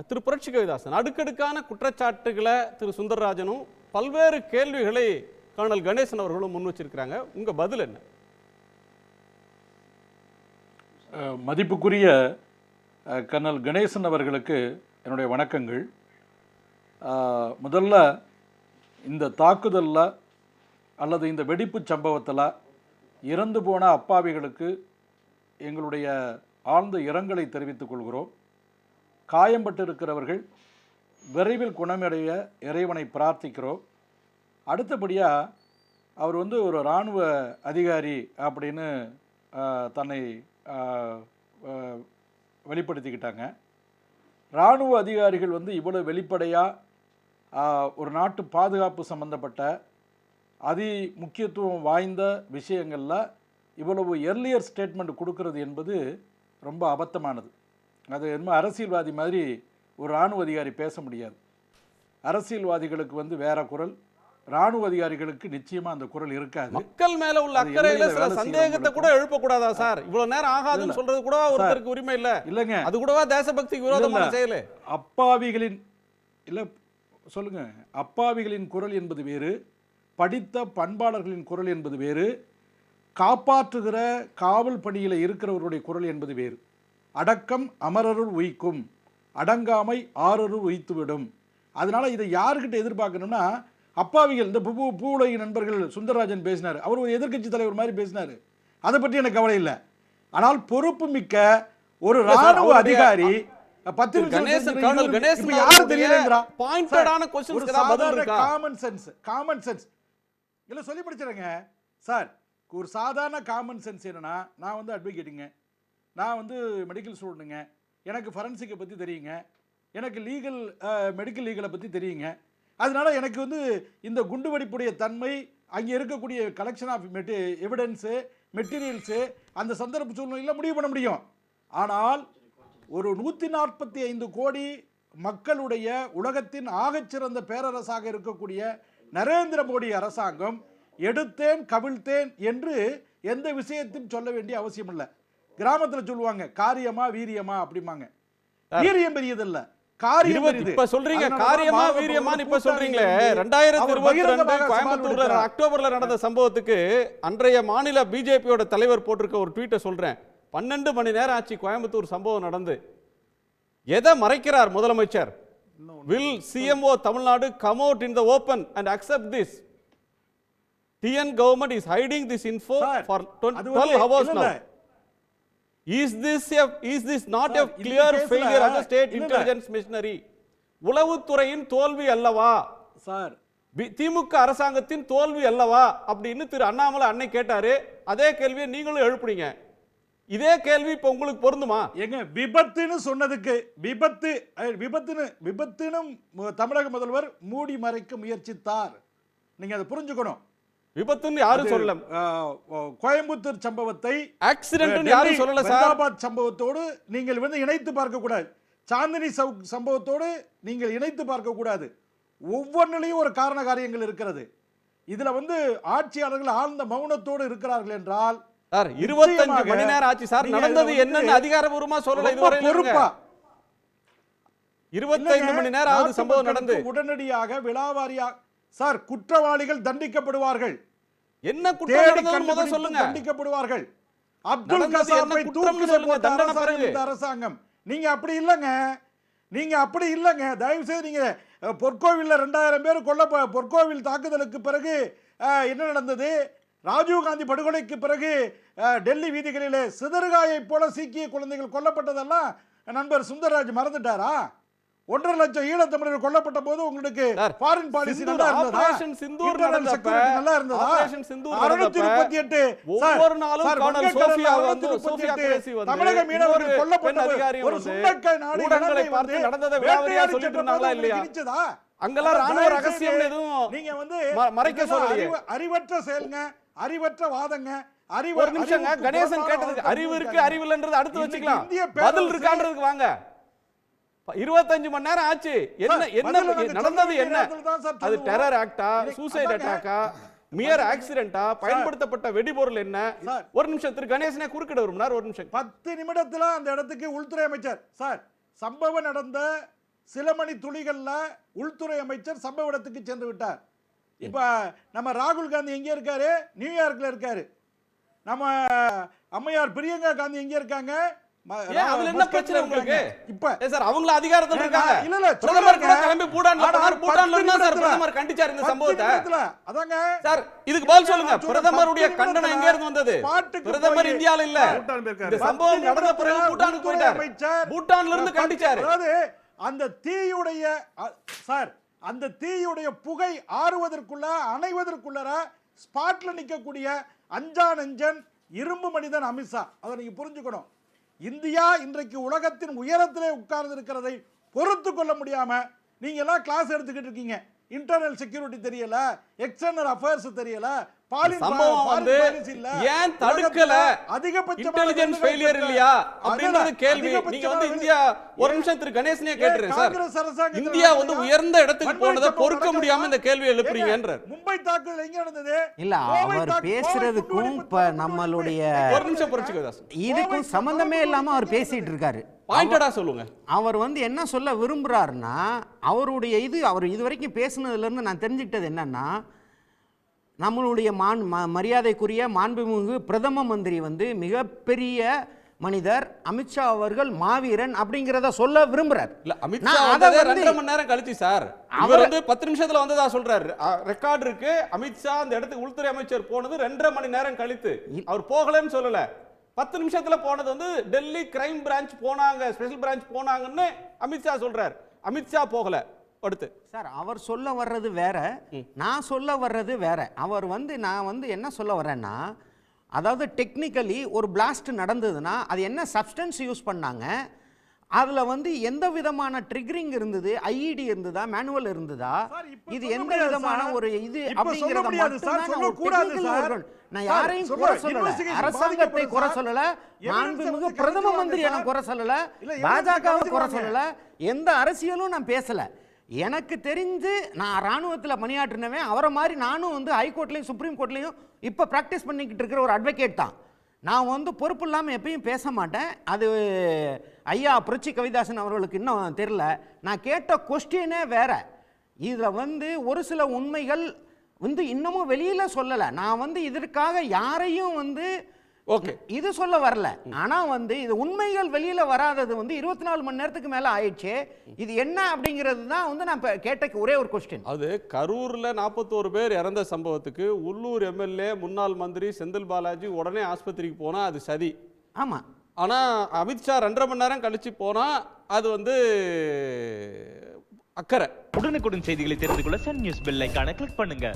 திரு புரட்சி கவிதாசன் அடுக்கடுக்கான குற்றச்சாட்டுகளை திரு சுந்தரராஜனும் பல்வேறு கேள்விகளை கர்னல் கணேசன் அவர்களும் முன் வச்சிருக்கிறாங்க. உங்க பதில் என்ன? மதிப்புக்குரிய கர்னல் கணேசன் அவர்களுக்கு என்னுடைய வணக்கங்கள். முதல்ல இந்த தாக்குதலில் அல்லது இந்த வெடிப்பு சம்பவத்தில் இறந்து போன அப்பாவிகளுக்கு எங்களுடைய ஆழ்ந்த இரங்கலை தெரிவித்துக் கொள்கிறோம். காயம்பட்டு இருக்கிறவர்கள் விரைவில் குணமடைய இறைவனை பிரார்த்திக்கிறோம். அடுத்தபடியாக அவர் வந்து ஒரு இராணுவ அதிகாரி அப்படின்னு தன்னை வெளிப்படுத்திக்கிட்டாங்க. இராணுவ அதிகாரிகள் வந்து இவ்வளோ வெளிப்படையாக ஒரு நாட்டு பாதுகாப்பு சம்பந்தப்பட்ட அதி முக்கியத்துவம் வாய்ந்த விஷயங்களில் இவ்வளவு எர்லியர் ஸ்டேட்மெண்ட் கொடுக்கறது என்பது ரொம்ப அபத்தமானது. அது என்னமோ அரசியல்வாதி மாதிரி ஒரு இராணுவ அதிகாரி பேச முடியாது. அரசியல்வாதிகளுக்கு வந்து வேற குரல் இராணுவ அதிகாரிகளுக்கு நிச்சயமா அந்த குரல் இருக்காது. மக்கள் மேல உள்ள அக்கறையில சில சந்தேகத்தை கூட எழுப்ப கூடாதா சார்? இவ்வளவு நேரம் ஆகாதுன்னு சொல்றது கூட ஒருத்தருக்கு உரிமை இல்ல. இல்லைங்க. அது கூடவா தேசபக்திக்கு விரோதமான. செயலு? அப்பாவிகளின் இல்லை சொல்லுங்க. அப்பாவிகளின் குரல் என்பது வேறு படித்த பண்பாளர்களின் குரல் என்பது வேறு காப்பாற்றுகிற காவல் பணியில் இருக்கிறவருடைய குரல் என்பது வேறு. அடக்கம் அமரருள் உய்க்கும் அடங்காமை ஆறருள் உய்த்துவிடும் அதனால இதை யாருக்கிட்ட எதிர்பார்க்கணும்னா அப்பாவிகள் இந்த பூ பூவுலகி நண்பர்கள் சுந்தரராஜன் பேசினார். அவர் ஒரு எதிர்க்கட்சி தலைவர் மாதிரி பேசினார். அதை பற்றி எனக்கு கவலை இல்லை. ஆனால் பொறுப்பு மிக்க ஒரு ராணுவ அதிகாரி பத்து நிமிஷம் கணேசன் பேசுறீங்க. கர்னல் இப்ப கணேசன் யாரு அவர்களுடைய தெரியலங்கிறா? காமன் சென்ஸ் காமன் சென்ஸ் இல்ல சொல்லி படிச்சிருங்க சார் ஒரு சாதாரண காமன் சென்ஸ் என்னன்னா நான் வந்து அட்வொகேட்டுங்க நான் வந்து மெடிக்கல் ஸ்டூடெண்ட்டுங்க எனக்கு ஃபரன்சிக்கை பற்றி தெரியுங்க. எனக்கு லீகல் மெடிக்கல் லீகலை பற்றி தெரியுங்க. அதனால எனக்கு வந்து இந்த குண்டுவெடிப்புடைய தன்மை அங்கே இருக்கக்கூடிய கலெக்ஷன் ஆஃப் மெட்டி எவிடன்ஸு மெட்டீரியல்ஸு அந்த சந்தர்ப்ப சூழ்நிலையில் முடிவு பண்ண முடியும். ஆனால் ஒரு நூற்றி நாற்பத்தி ஐந்து கோடி மக்களுடைய உலகத்தின் ஆகச்சிறந்த பேரரசாக இருக்கக்கூடிய நரேந்திர மோடி அரசாங்கம் எடுத்தேன் கவிழ்த்தேன் என்று எந்த விஷயத்தையும் சொல்ல வேண்டிய அவசியம் இல்லை கிராமத்தில் சொல்லுவாங்க காரியமா வீரியமா அப்படிம்பாங்க. வீரியம் பெரியதல்ல. இப்ப சொல்றீங்க காரியமா வீரியமான்னு இப்ப சொல்றீங்களே. ரெண்டாயிரத்தி இருபத்தி ரெண்டு கோயம்புத்தூர்ல அக்டோபர்ல நடந்த சம்பவத்துக்கு அன்றைய மாநில பிஜேபியோட தலைவர் போட்டிருக்க ஒரு ட்வீட்டை சொல்றேன். பன்னெண்டு மணி நேரம் ஆச்சு கோயம்புத்தூர் சம்பவம் நடந்து. எதை மறைக்கிறார் முதலமைச்சர்? Will CMO Tamil Nadu come out in the open and accept this TN government is hiding this info for twelve hours is this is this not a clear failure of state. Intelligence machinery உளவுத்துறையின் தோல்வி அல்லவா? Sir திமுக அரசாங்கத்தின் தோல்வி அல்லவா? அப்படின்னு திரு அண்ணாமலை அன்னை கேட்டாரு. அதே கேள்வியை நீங்களும் எழுப்புனீங்க. இதே கேள்வி இப்ப உங்களுக்கு பொருந்துமா? எங்க விபத்துன்னு சொன்னதுக்கு விபத்து விபத்துன்னு விபத்துன்னு தமிழக முதல்வர் மூடி மறைக்க முயற்சித்தார். நீங்க அதை புரிஞ்சுக்கணும். விபத்துன்னு யாரும் சொல்லல. கோயம்புத்தூர் சம்பவத்தை ஆக்சிடென்ட் யாரும் சொல்லல சார். ஃபரிதாபாத் சம்பவத்தோடு நீங்கள் வந்து இணைத்து பார்க்க கூடாது. சாந்தினி சௌக் சம்பவத்தோடு நீங்கள் இணைத்து பார்க்க கூடாது. ஒவ்வொன்றிலையும் ஒரு காரண காரியங்கள் இருக்கிறது. இதுல வந்து ஆட்சியாளர்கள் ஆழ்ந்த மௌனத்தோடு இருக்கிறார்கள் என்றால் சார் இருபத்தஞ்சு மணி நேரம் ஆச்சு சார். நடந்தது என்னன்னு அதிகாரபூர்வமா சொல்லல இதுவரை பொறுப்பா. இருபத்தைந்து மணி நேரம் ஆகுது சம்பவம் நடந்து. உடனடியாக விழாவாரியா சார் குற்றவாளிகள் தண்டிக்கப்படுவார்கள். என்ன குற்றம் கண்டுபிடித்து சொல்லுங்க. தண்டிக்கப்படுவார்கள். அப்துல் சொல்லுங்க, தண்டனை அரசாங்கம் நீங்க அப்படி இல்லைங்க. நீங்க அப்படி இல்லைங்க. தயவு செய்து நீங்க பொற்கோவில்ல ரெண்டாயிரம் பேர் கொல்ல பொற்கோவில் தாக்குதலுக்கு பிறகு என்ன நடந்தது? ராஜீவ் காந்தி படுகொலைக்கு பிறகு டெல்லி வீதிகளிலே சிதறுகாயைப் போல சீக்கிய குழந்தைகள் கொல்லப்பட்டதெல்லாம் நண்பர் சுந்தரராஜ் மறந்துட்டாரா? ஒன்றரை லட்சம் ஈழத்தமிழர்கள் கொல்லப்பட்ட போது உங்களுக்கு ஃபாரின் பாலிசி நல்லா இருந்ததா சிந்தூர் நடந்தப்ப, நல்லா இருந்ததா ஆபரேஷன் சிந்தூர் அறுநூத்தி நடந்தப்ப, முப்பத்தி எட்டு ஒவ்வொரு நாளும் கர்னல் சோஃபியா வந்து சோஃபியா குரேசி வந்து தமிழக பெண் கொல்லப்பட்ட அதிகாரி ஒரு வந்து சுண்டக்காய் நாடு ஊடகங்களை பார்த்து நடந்ததை வேட்டையாடி சொல்லிட்டு இருந்தாங்களா இல்லையா? இனிச்சதா? அங்கெல்லாம் ராணுவ ரகசியம் எதுவும் நீங்க வந்து மறைக்க சொல்லலையே. அறிவு- அறிவற்ற செயலுங்க அறிவற்ற வாதங்க அறிவு ஒரு அறிவுக்கு கணேசன் கேட்டதுக்கு அறிவு இருக்கு. அறிவு இல்லைன்றது அடுத்து வச்சுக்கலாம் பதில் இருக்கான்றதுக்கு வாங்க இருபத்தஞ்சு மணி நேரம் ஆச்சு. என்ன என்ன நடந்தது என்ன? அது. Terror ஆக்டா suicide. அட்டாக்கா மியர் ஆக்சிடென்டா பயன்படுத்தப்பட்ட வெடிபொருள் என்ன. ஒரு நிமிஷம் திரு கணேசனே குறுக்கிட விரும்பினார் ஒரு நிமிஷம். பத்து நிமிடத்துல அந்த இடத்துக்கு உள்துறை அமைச்சர் சார் சம்பவம் நடந்த சில மணி துளிகள்ல உள்துறை அமைச்சர் சம்பவ இடத்துக்கு சென்று விட்டார். இப்ப நம்ம ராகுல் காந்தி எங்க இருக்காரு? நியூயார்க்ல இருக்காரு. நம்ம அம்மையார் பிரியங்கா காந்தி எங்க இருக்காங்க? அதுல என்ன பிரச்சனை உங்களுக்கு? இப்ப ஏ சார் அவங்கள அதிகாரத்துல இருக்காங்க இல்ல, இல்ல, பிரதமர் கூட. கிளம்பி போனார் இருந்தா சார் பிரதமர் கண்டிச்சார் இந்த சம்பவத்தை? அதாங்க சார் இதுக்கு பதில் சொல்லுங்க. பிரதமருடைய கண்டனம் எங்க இருந்து வந்தது? பிரதமர் இந்தியால இல்ல. இந்த சம்பவம் பத்து நடந்த பிறகு நிமிடத்துல பூட்டானுக்கு உள்துறை போயிட்டார் அமைச்சர் பூட்டான்ல இருந்து கண்டிச்சாரு. அதாவது அந்த தீயுடைய சார் அந்த தீயுடைய புகை ஆறுவதற்குள்ள அணைவதற்குள்ளர ஸ்பாட்ல நிக்கக்கூடிய அஞ்சா நெஞ்சன் இரும்பு மனிதன் அமித்ஷா. அதை நீங்க புரிஞ்சுக்கணும். இந்தியா இன்றைக்கு உலகத்தின் உயரத்திலே உட்கார்ந்து இருக்கிறதை பொறுத்து கொள்ள முடியாம நீங்க எல்லாம் கிளாஸ் எடுத்துக்கிட்டு இருக்கீங்க. இன்டர்னல் செக்யூரிட்டி தெரியல. எக்ஸ்டர்னல் அஃபேர்ஸ் தெரியல. சம்பவம் வந்து ஏன் தடுக்கல? இன்டெலிஜென்ஸ் ஃபெயிலியர் இல்லையா? அப்படின்றது கேள்வி. நீங்க வந்து இந்தியா ஒரு நிமிஷம் திரு கணேசனே கேட்டுறேன் சார். இந்தியா வந்து? உயர்ந்த இடத்துக்கு போனதை பொறுக்க? முடியாம இந்த கேள்வி எழுப்புறீங்கன்ற ஏங்க, மும்பை தாக்குதல் எங்க நடந்தது? இல்ல அவர் தாக்கு- பேசுறதுக்கும் இப்ப நம்மளுடைய ஒரு நிமிஷம் புரிச்சுக்கோ இதுக்கும் சம்பந்தமே இல்லாம அவர் பேசிட்டு இருக்காரு பாயிண்டடா சொல்லுங்க. அவர் வந்து என்ன சொல்ல விரும்புறாருன்னா அவருடைய இது அவர் இது வரைக்கும் பேசுனதுல இருந்து நான் தெரிஞ்சுக்கிட்டது என்னன்னா நம்மளுடைய மான் ம- மரியாதைக்குரிய மாண்புமிகு பிரதம மந்திரி வந்து மிகப்பெரிய மனிதர் அமித்ஷா அவர்கள் மாவீரன் அப்படிங்கிறத சொல்ல விரும்புறார். இல்ல அமித்ஷா ரெண்டரை மணி நேரம் கழிச்சு சார். அவர் வந்து பத்து நிமிஷத்துல வந்ததா சொல்றாரு. ரெக்கார்ட் இருக்கு. அமித்ஷா அந்த இடத்துக்கு உள்துறை அமைச்சர் போனது ரெண்டரை மணி நேரம் கழித்து. அவர் போகலன்னு சொல்லல. பத்து நிமிஷத்துல போனது வந்து டெல்லி கிரைம் பிரான்ச் போனாங்க ஸ்பெஷல் பிரான்ச் போனாங்கன்னு அமித்ஷா சொல்றாரு. அமித்ஷா போகல. அடுத்து சார் அவர் சொல்ல வர்றது வேற நான் சொல்ல வர்றது வேற. அவர் வந்து நான் வந்து என்ன சொல்ல வரேன்னா அதாவது டெக்னிக்கலி ஒரு பிளாஸ்ட் நடந்ததுன்னா அது என்ன சப்ஸ்டன்ஸ் யூஸ் பண்ணாங்க அதில் வந்து எந்த விதமான ட்ரிகரிங் இருந்தது ஐஇடி இருந்ததா மேனுவல் இருந்ததா இது எந்த விதமான. ஒரு இது அப்படிங்கிறத நான் நான் யாரையும் குறை சொல்லல. அரசாங்கத்தை குறை. சொல்லல. மாண்புமிகு பிரதம மந்திரி. எனக்கு குறை சொல்லல. இல்ல, evidence பாஜகவை குறை. சொல்லல. எந்த அரசியலும் நான் பேசல. எனக்கு தெரிஞ்சு நான் ராணுவத்தில் பணியாற்றினவன் அவரை மாதிரி நானும் வந்து ஹைகோர்ட்லையும் சுப்ரீம் கோர்ட்லேயும் இப்போ ப்ராக்டிஸ் பண்ணிக்கிட்டு இருக்கிற ஒரு அட்வொகேட் தான். நான் வந்து பொறுப்பு இல்லாமல் எப்பயும் பேச மாட்டேன். அது ஐயா புரட்சி கவிதாசன் அவர்களுக்கு இன்னும் தெரில நான் கேட்ட கொஸ்டினே வேற. இதில் வந்து ஒரு சில உண்மைகள் வந்து இன்னமும் வெளியில் சொல்லலை. நான் வந்து இதற்காக யாரையும் வந்து ஓகே. இது சொல்ல வரல. ஆனா வந்து இது உண்மைகள் வெளியில வராதது வந்து இருபத்தி நாலு மணி நேரத்துக்கு மேல ஆயிடுச்சு. இது என்ன அப்படிங்கிறது தான் வந்து நான் இப்ப கேட்ட ஒரே ஒரு கொஸ்டின் அது கரூர்ல நாற்பத்தோரு பேர் இறந்த சம்பவத்துக்கு உள்ளூர் எம்எல்ஏ முன்னாள் மந்திரி செந்தில் பாலாஜி உடனே ஆஸ்பத்திரிக்கு போனா அது சதி. ஆமா. ஆனா அமித்ஷா ரெண்டரை மணி நேரம் கழிச்சு போனா அது வந்து அக்கறை. உடனுக்குடன் செய்திகளை தெரிந்து கொள்ள சன் நியூஸ் பெல் ஐகானை கிளிக் பண்ணுங்க.